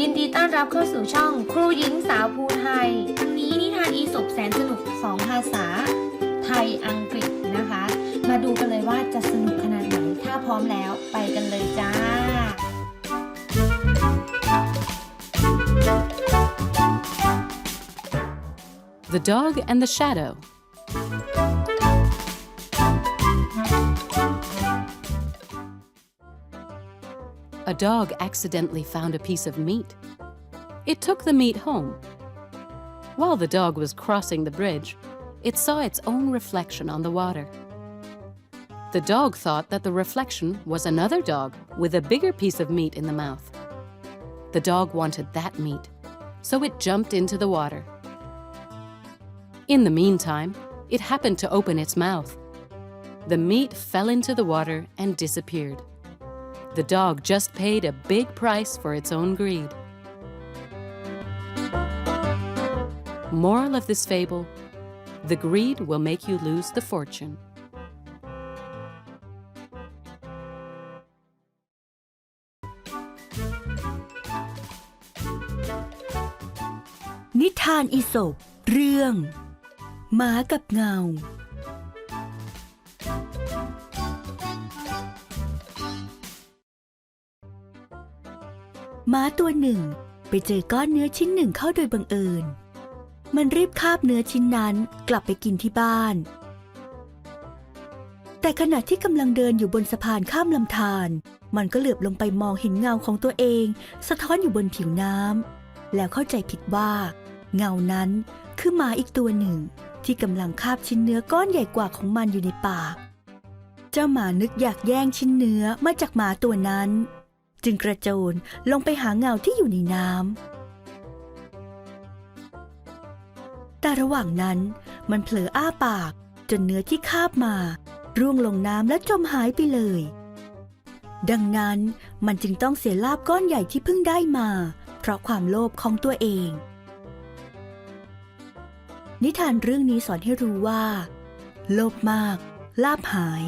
ยินดีต้อนรับเข้าสู่ช่องครูหญิงสาวภูไทย วันนี้นิทานอีสบแสนสนุกสองภาษา ไทยอังกฤษนะคะ มาดูกันเลยว่าจะสนุกขนาดไหน ถ้าพร้อมแล้วไปกันเลยจ้า The Dog and the Shadow. A dog accidentally found a piece of meat. It took the meat home. While the dog was crossing the bridge, it saw its own reflection on the water. The dog thought that the reflection was another dog with a bigger piece of meat in the mouth. The dog wanted that meat, so it jumped into the water. In the meantime, it happened to open its mouth. The meat fell into the water and disappeared. The dog just paid a big price for its own greed. Moral of this fable The greed will make you lose the fortune. นิทานอีสบเรื่องหมากับเงา มาตัวหนึ่งไปเจอก้อนเนื้อชิ้นหนึ่งเข้าโดยบังเอิญ มันรีบคาบเนื้อชิ้นนั้นกลับไปกินที่บ้าน แต่ขณะที่กำลังเดินอยู่บนสะพานข้ามลำธาร มันก็เหลือบลงไปมองเห็นเงาของตัวเอง สะท้อนอยู่บนผิวน้ำ แล้วเข้าใจผิดว่า เงานั้นคือหมาอีกตัวหนึ่ง ที่กำลังคาบชิ้นเนื้อก้อนใหญ่กว่าของมันอยู่ในปาก เจ้าหมานึกอยากแย่งชิ้นเนื้อมาจากหมาตัวนั้น จึงกระโจนลงไปหาเงาที่อยู่ในน้ำแต่ระหว่างนั้นมันเผลออ้าปากจนเนื้อที่คาบมา ร่วงลงน้ำและจมหายไปเลย ดังนั้นมันจึงต้องเสียลาบก้อนใหญ่ที่เพิ่งได้มา เพราะความโลภของตัวเอง นิทานเรื่องนี้สอนให้รู้ว่า โลภมาก ลาบหาย